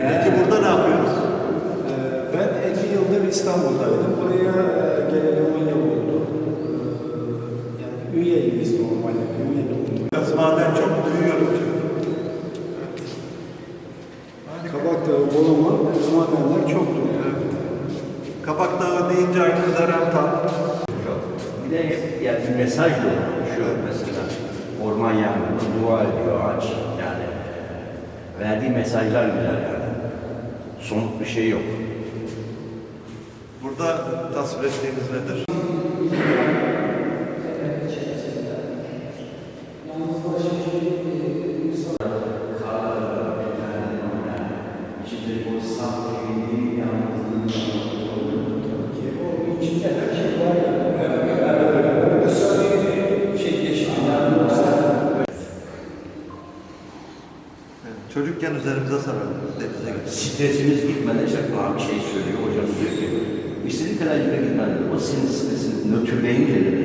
Peki burada ne yapıyoruz? Ee, Ben 50 yıldır İstanbul'daydım. Buraya geleli 10 yıl oldu. Ee, Yani üyeyiz normalde, üye. Biraz maden çok duyuyorum. Kabak Dağı, Boluman, madenler çoktur. Kapak Dağı deyince aklınıza Rentan. Bir de yani bir mesaj da düşüyor mesela. Orman yangını, dua ediyor ağaç. Yani verdiği mesajlar güzel yani. Somut bir şey yok. Burada tasvir ettiğiniz nedir? İçinde o saf temizliği, yalnızlığını Evet, Çocukken üzerimize sarardı denize gidip. Stresimiz gitmeden bana bir şey söylüyor hocam diyor ki istediği kadar yere gitmeden o senin stresini nötrleyince